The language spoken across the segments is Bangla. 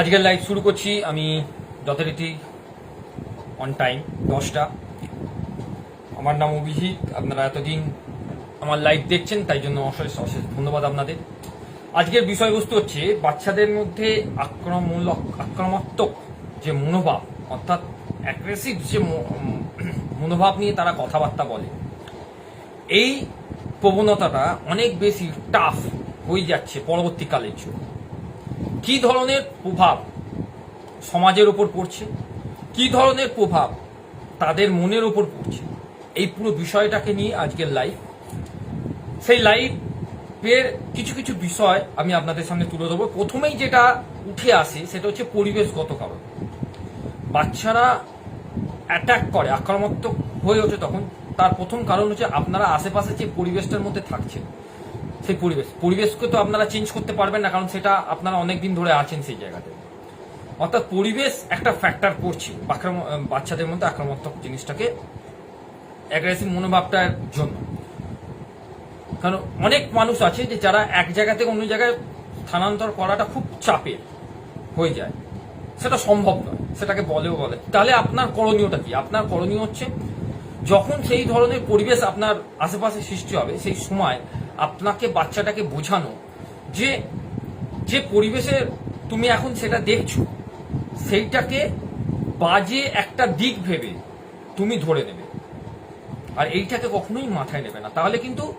আজকের লাইভ শুরু করছি। আমি যথারীতি অন টাইম দশটা। আমার নাম অভিজিৎ, আপনারা এতদিন আমার লাইভ দেখছেন, তাই জন্য অশেষ অশেষ ধন্যবাদ আপনাদের। আজকের বিষয়বস্তু হচ্ছে, বাচ্চাদের মধ্যে আক্রমণমূলক আক্রমাত্মক যে মনোভাব, অর্থাৎ অ্যাগ্রেসিভ যে মনোভাব নিয়ে তারা কথাবার্তা বলে, এই প্রবণতাটা অনেক বেশি টাফ হয়ে যাচ্ছে পরবর্তীকালের জন্য। কি ধরনের প্রভাব সমাজের উপর পড়ছে? কি ধরনের প্রভাব তাদের মনের উপর পড়ছে? এই পুরো বিষয়টাকে নিয়ে আজকের লাইভ সেই লাইভের কিছু কিছু বিষয় আমি আপনাদের সামনে তুলে ধরবো। প্রথমেই যেটা উঠে আসে সেটা হচ্ছে পরিবেশগত কারণ। বাচ্চারা অ্যাটাক করে, আক্রমণাত্মক হয়ে ওঠে তখন। তার প্রথম কারণ হচ্ছে আপনারা আশেপাশে যে পরিবেশটার মধ্যে থাকছেন সেই পরিবেশ। পরিবেশকে তো আপনারা চেঞ্জ করতে পারবেন না, কারণ সেটা আপনারা অনেক দিন ধরে আছেন সেই জায়গাতে। অর্থাৎ পরিবেশ একটা ফ্যাক্টর করছে বাচ্চাদের মধ্যে আক্রমণাত্মক জিনিসটাকে অ্যাগ্রেসিভ মনোভাবটার জন্য। কারণ অনেক মানুষ আছে যে যারা এক জায়গা থেকে অন্য জায়গায় স্থানান্তর করাটা খুব চাপের হয়ে যায়। সেটা সম্ভব নয়, সেটাকে বলেও বলে। তাহলে আপনার করণীয়টা কি? আপনার করণীয় হচ্ছে যখন সেই ধরনের পরিবেশ আপনার আশেপাশে সৃষ্টি হবে, সেই সময় আপনাকে, বাচ্চাটাকে বোঝানো যে যে পরিবেশে তুমি এখন সেটা দেখছ, সেইটাকে বাজে একটা দিক ভেবে তুমি ধরে নেবে। আর এইটাকে কখনোই মাথায় নেবে না। তাহলে কিন্তু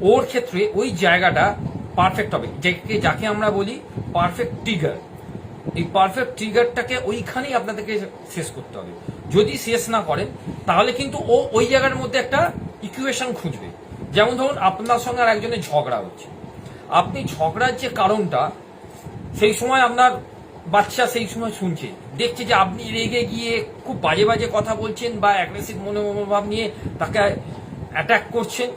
ওর ক্ষেত্রে ওই জায়গাটা পারফেক্ট হবে। যাকে যাকে আমরা বলি পারফেক্ট ট্রিগার এই পারফেক্ট ট্রিগারটাকে ওইখানেই আপনাদেরকে শেষ করতে হবে। যদি শেষ না করেন, তাহলে কিন্তু ও ওই জায়গার মধ্যে একটা ইকুয়েশন খুঁজবে। যেমন ধরুন, আপনার সঙ্গে আর একজনের ঝগড়া হচ্ছে। আপনি ঝগড়ার যে কারণটা, সেই সময় আপনার বাচ্চা সেই সময় শুনছে। দেখছে যে আপনি রেগে গিয়ে খুব বাজে বাজে কথা বলছেন বা অ্যাগ্রেসিভ মনোভাব নিয়ে তাকে অ্যাটাক করছেন,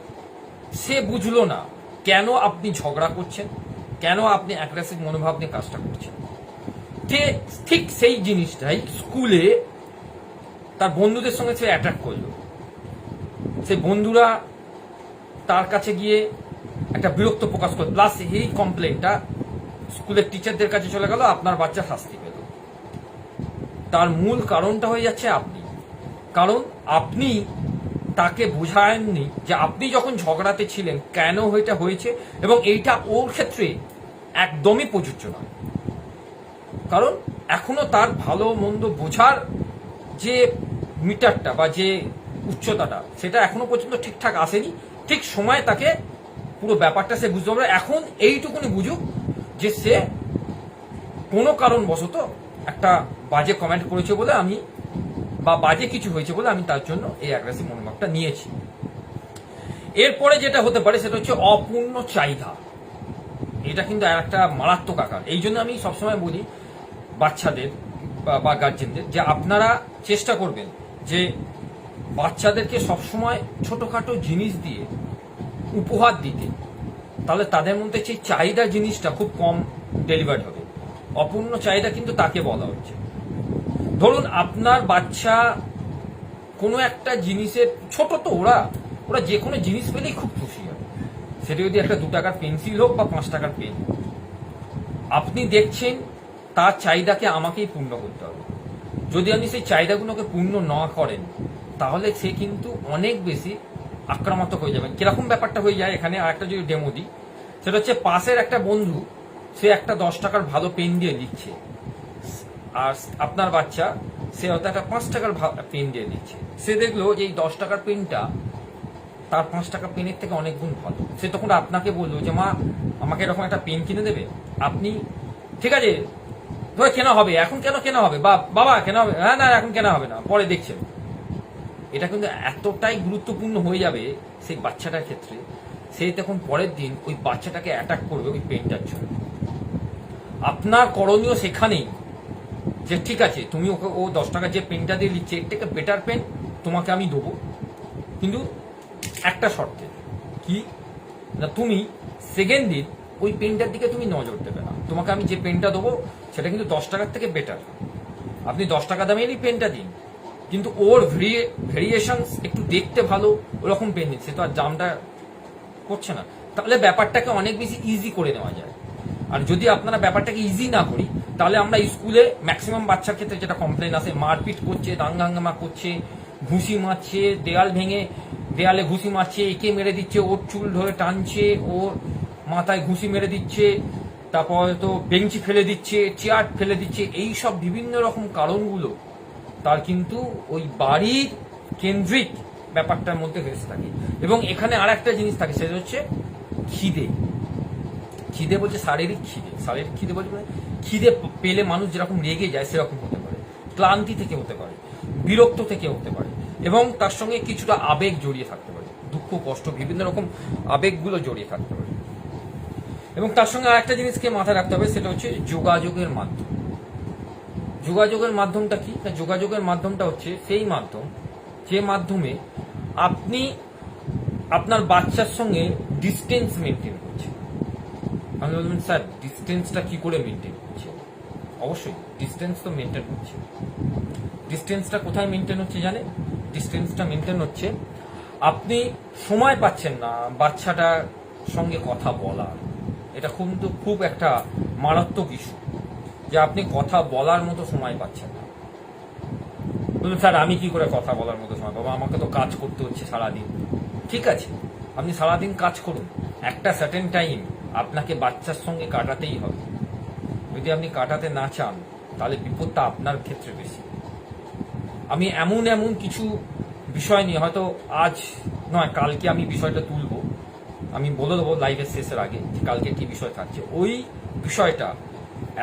সে বুঝলো না কেন আপনি ঝগড়া করছেন, কেন আপনি অ্যাগ্রেসিভ মনোভাব নিয়ে কাজটা করছেন। ঠিক সেই জিনিসটাই স্কুলে তার বন্ধুদের সঙ্গে সে অ্যাটাক করল। সে বন্ধুরা তার কাছে গিয়ে একটা বিরক্ত প্রকাশ করল প্লাস এই কমপ্লেনটা স্কুলের টিচারদের কাছে চলে গেল, আপনার বাচ্চা শাস্তি পেল। তার মূল কারণটা হয়ে যাচ্ছে আপনি। কারণ আপনি তাকে বোঝায়ননি যে আপনি যখন ঝগড়াতে ছিলেন, কেন এটা হয়েছে এবং এইটা ওর ক্ষেত্রে একদমই প্রযোজ্য নয় কারণ এখনও তার ভালো মন্দ বোঝার যে মিটারটা বা যে উচ্চতাটা, সেটা এখনও পর্যন্ত ঠিকঠাক আসেনি। ঠিক সময় তাকে পুরো ব্যাপারটা সে বুঝতে পারবে। এখন এইটুকুনি বুঝুক যে সে কোনো কারণবশত একটা বাজে কমেন্ট করেছে বলে আমি বা বাজে কিছু হয়েছে বলে আমি তার জন্য এই অ্যাগ্রেসিভ মনোভাবটা নিয়েছি। এরপরে যেটা হতে পারে সেটা হচ্ছে অপূর্ণ চাহিদা। এটা কিন্তু একটা মারাত্মক আকার। এই জন্য আমি সবসময় বলি বাচ্চাদের বা গার্জেনদের যে আপনারা চেষ্টা করবেন যে বাচ্চাদেরকে সবসময় ছোটোখাটো জিনিস দিয়ে উপহার দিতে। তাহলে তাদের মধ্যে সেই চাহিদা জিনিসটা খুব কম ডেলিভার্ড হবে। অপূর্ণ চাহিদা কিন্তু তাকে বলা হচ্ছে। ধরুন আপনার বাচ্চা কোনো একটা জিনিসের, ছোট তো ওরা ওরা যে কোনো জিনিস পেলেই খুব খুশি হয়। সেটা যদি একটা দু টাকার পেন্সিল হোক বা পাঁচ টাকার পেন। আপনি দেখছেন তার চাহিদাকে আমাকেই পূর্ণ করতে হবে। যদি আপনি সেই চাহিদাগুলোকে পূর্ণ না করেন তাহলে সে কিন্তু অনেক বেশি আক্রমণাত্মক হয়ে যাবে। কীরকম ব্যাপারটা হয়ে যায়, এখানে আর একটা যদি ডেমো দিই, সেটা হচ্ছে পাশের একটা বন্ধু, সে একটা দশ টাকার ভালো পেন দিয়ে লিখছে আর আপনার বাচ্চা, সে হয়তো একটা পাঁচ টাকার পেন দিয়ে দিচ্ছে সে দেখল যে এই দশ টাকার পেনটা তার পাঁচ টাকা পেনের থেকে অনেক গুণ ভালো। সে তখন আপনাকে বলল যে, মা, আমাকে এরকম একটা পেন কিনে দেবে? আপনি, ঠিক আছে, ধরে কেনা হবে, এখন কেন কেনা হবে? বা, বাবা, কেনা হবে হ্যাঁ না, এখন কেনা হবে না, পরে দেখছেন এটা কিন্তু এতটাই গুরুত্বপূর্ণ হয়ে যাবে সেই বাচ্চাটার ক্ষেত্রে, সে তখন পরের দিন ওই বাচ্চাটাকে অ্যাটাক করবে ওই পেনটার জন্য। আপনার করণীয় সেখানেই যে ঠিক আছে, তুমি ওকে, ও দশ টাকা যে পেনটা দিয়ে লিখছে, এর থেকে বেটার পেন তোমাকে আমি দেবো। কিন্তু একটা শর্তে কি? না, তুমি সেকেন্ড দিন ওই পেনটার দিকে তুমি নজর দেবে না। তোমাকে আমি যে পেনটা দেবো, সেটা কিন্তু দশ টাকার থেকে বেটার আপনি দশ টাকা দামেরই পেনটা দিন। কিন্তু ওর ভেরিয়েশন একটু দেখতে ভালো, ওরকম পেন সে তো আর জামটা করছে না। তাহলে ব্যাপারটাকে অনেক বেশি ইজি করে নেওয়া যায়। আর যদি আপনারা ব্যাপারটাকে ইজি না করি, তাহলে আমরা স্কুলে ম্যাক্সিমাম বাচ্চার ক্ষেত্রে যেটা কমপ্লেন আসে মারপিট করছে, দাঙ্গাঙ্গামা করছে, ঘুষি মারছে, দেয়াল ভেঙে, দেয়ালে ঘুষি মারছে, একে মেরে দিচ্ছে, ওর চুল ধরে টানছে, ওর মাথায় ঘুষি মেরে দিচ্ছে, তারপর তো বেঞ্চি ফেলে দিচ্ছে, চেয়ার ফেলে দিচ্ছে এই সব বিভিন্ন রকম কারণগুলো তার কিন্তু ওই বাড়ির কেন্দ্রিক ব্যাপারটার মধ্যে ফেসে থাকে এবং এখানে আর একটা জিনিস থাকে, সেটা হচ্ছে খিদে। খিদে বলছে শারীরিক খিদে। শারীরিক খিদে বলছে মানে খিদে পেলে মানুষ যেরকম রেগে যায়, সেরকম হতে পারে। ক্লান্তি থেকে হতে পারে, বিরক্ত থেকে হতে পারে, এবং তার সঙ্গে কিছুটা আবেগ জড়িয়ে থাকতে পারে। দুঃখ, কষ্ট, বিভিন্ন রকম আবেগগুলো জড়িয়ে থাকতে পারে। এবং তার সঙ্গে আরেকটা জিনিসকে মাথায় রাখতে হবে, সেটা হচ্ছে যোগাযোগের মাধ্যম। যোগাযোগের মাধ্যমটা কি? না, যোগাযোগের মাধ্যমটা হচ্ছে সেই মাধ্যম, যে মাধ্যমে আপনি আপনার বাচ্চার সঙ্গে ডিস্টেন্স মেনটেন করছেন। আমি বলবেন স্যার ডিস্টেন্সটা কি করে মেনটেন করছে অবশ্যই ডিস্টেন্স তো মেনটেন হচ্ছে। ডিস্টেন্সটা কোথায় মেনটেন হচ্ছে জানে ডিস্টেন্সটা মেনটেন হচ্ছে আপনি সময় পাচ্ছেন না বাচ্চাটার সঙ্গে কথা বলার এটা খুব তো খুব একটা মারাত্মক ইস্যু যে আপনি কথা বলার মতো সময় পাচ্ছেন না। বলুন, স্যার, আমি কি করে কথা বলার মতো সময় পাবো? আমাকে তো কাজ করতে হচ্ছে সারাদিন। ঠিক আছে, আপনি সারাদিন কাজ করুন। একটা সার্টেন টাইম আপনাকে বাচ্চার সঙ্গে কাটাতেই হবে। যদি আপনি কাটাতে না চান, তাহলে বিপদটা আপনার ক্ষেত্রে বেশি। আমি এমন এমন কিছু বিষয় নিয়ে, হয়তো আজ নয়, কালকে আমি বিষয়টা তুলবো। আমি বলে দেবো লাইভের শেষের আগে যে কালকে কি বিষয় থাকছে। ওই বিষয়টা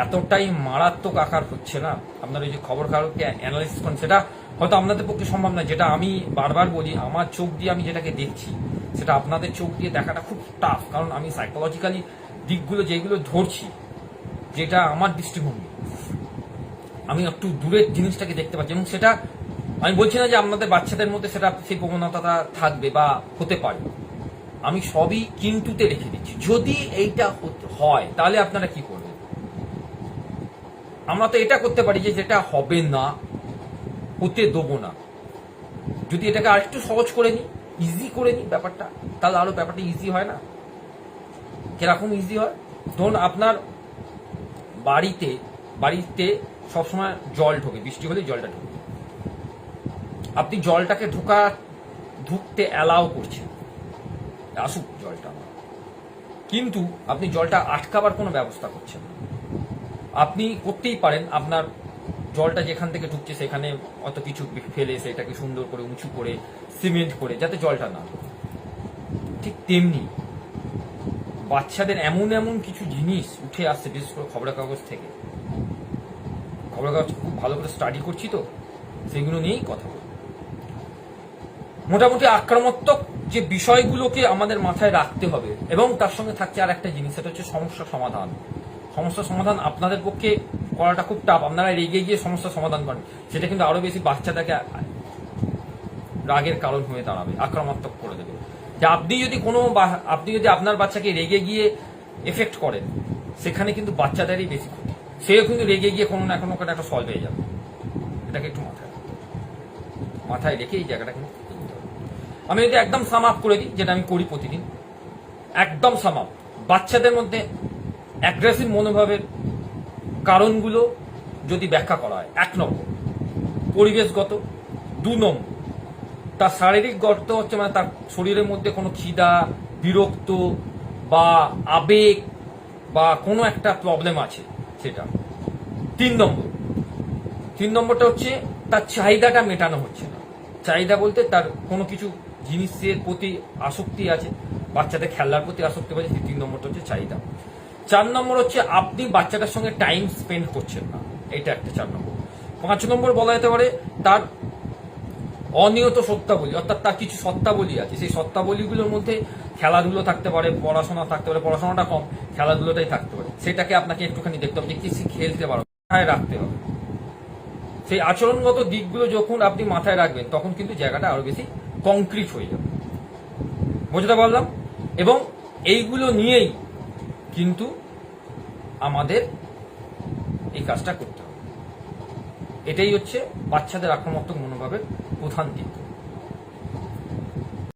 এতটাই মারাত্মক আকার হচ্ছে না? আপনার ওই যে খবর কাগজকে অ্যানালাইসিস করেন সেটা হয়তো আপনাদের পক্ষে সম্ভব না যেটা আমি বারবার বলি, আমার চোখ দিয়ে আমি যেটাকে দেখছি, সেটা আপনাদের চোখ দিয়ে দেখাটা খুব টাফ কারণ আমি সাইকোলজিক্যালি দিকগুলো যেগুলো ধরছি, যেটা আমার দৃষ্টিভঙ্গি। আমি একটু দূরের জিনিসটাকে দেখতে পাচ্ছি, এবং সেটা আমি বলছি না যে আপনাদের বাচ্চাদের মধ্যে সেটা সেই প্রবণতাটা থাকবে বা হতে পারে। আমি সবই কিন্তুতে রেখে দিচ্ছি। যদি এইটা হয়, তাহলে আপনারা কি করবেন? আমরা তো এটা করতে পারি যে যেটা হবে না, হতে দেবো না। যদি এটাকে আরেকটু সহজ করে নিই ইজি করে নিই ব্যাপারটা, তাহলে আরও ব্যাপারটা ইজি হয় না? কীরকম ইজি হয়? ধরুন আপনার বাড়িতে বাড়িতে সবসময় জল ঢোকে, বৃষ্টি হলে জলটা ঢোকে। আপনি জলটাকে ঢোকা, ঢুকতে অ্যালাউ করছেন। আসুক জলটা। কিন্তু আপনি জলটা আটকাবার কোনো ব্যবস্থা করছেন না। আপনি করতেই পারেন, আপনার জলটা যেখান থেকে ঢুকছে সেখানে অত কিছু ফেলে সেটাকে সুন্দর করে উঁচু করে, সিমেন্ট করে, যাতে জলটা না ঠিক তেমনি বাচ্চাদের এমন এমন কিছু জিনিস উঠে আসছে, বিশেষ করে খবরের কাগজ থেকে। খবরের কাগজ খুব ভালো করে স্টাডি করছি তো, সেগুলো নিয়েই কথা বলব। মোটামুটি আক্রমণাত্মক যে বিষয়গুলোকে আমাদের মাথায় রাখতে হবে, এবং তার সঙ্গে থাকছে আর একটা জিনিস, সেটা হচ্ছে সমস্যা সমাধান। সমস্যা সমাধান আপনাদের পক্ষে করাটা খুব টাফ আপনারা রেগে গিয়ে সমস্যা সমাধান করেন। সেটা কিন্তু আরও বেশি বাচ্চাটাকে রাগের কারণ হয়ে দাঁড়াবে, আক্রমণাত্মক করে দেবে। যে আপনি যদি কোনো আপনি যদি আপনার বাচ্চাকে রেগে গিয়ে এফেক্ট করেন, সেখানে কিন্তু বাচ্চাদেরই বেশি ক্ষতি। সেও কিন্তু রেগে গিয়ে কোনো না কোনো একটা সলভ হয়ে যাবে। এটাকে একটু মাথায় মাথায় রেখে এই জায়গাটা কিন্তু আমি যদি একদম সাম আপ করে দিই, যেটা আমি করি প্রতিদিন, একদম সাম আপ বাচ্চাদের মধ্যে অ্যাগ্রেসিভ মনোভাবের কারণগুলো যদি ব্যাখ্যা করা হয়, এক নম্বর, পরিবেশগত। দু নম্বর, তার শারীরিক গর্ত হচ্ছে মানে তার শরীরের মধ্যে কোনো খিদা বিরক্ত বা আবেগ বা কোনো একটা প্রবলেম আছে সেটা। তিন নম্বর, তিন নম্বরটা হচ্ছে তার চাহিদাটা মেটানো হচ্ছে না। চাহিদা বলতে তার কোনো কিছু জিনিসের প্রতি আসক্তি আছে, বাচ্চাদের খেলার প্রতি আসক্তি আছে তিন নম্বরটা হচ্ছে চাহিদা। চার নম্বর হচ্ছে আপনি বাচ্চাটার সঙ্গে টাইম স্পেন্ড করছেন না। এটা একটা চার নম্বর। পাঁচ নম্বর বলা যেতে পারে, তার অনিয়ত সত্তাবলী অর্থাৎ তার কিছু সত্তাবলী আছে। সেই সত্তাবলীগুলোর মধ্যে খেলাধুলো থাকতে পারে, পড়াশোনা থাকতে পারে, পড়াশোনাটা কম, খেলাধুলোটাই থাকতে পারে। সেটাকে আপনাকে একটুখানি দেখতে হবে যে কি সে খেলতে পারো, মাথায় রাখতে হবে। সেই আচরণগত দিকগুলো যখন আপনি মাথায় রাখবেন, তখন কিন্তু জায়গাটা আরও বেশি কংক্রিট হয়ে যাবে। বুঝতে পারলাম? এবং এইগুলো নিয়েই কিন্তু আমাদের এই কাজটা করতে হবে। এটাই হচ্ছে বাচ্চাদের আক্রমণাত্মক মনোভাবের প্রধান দিক।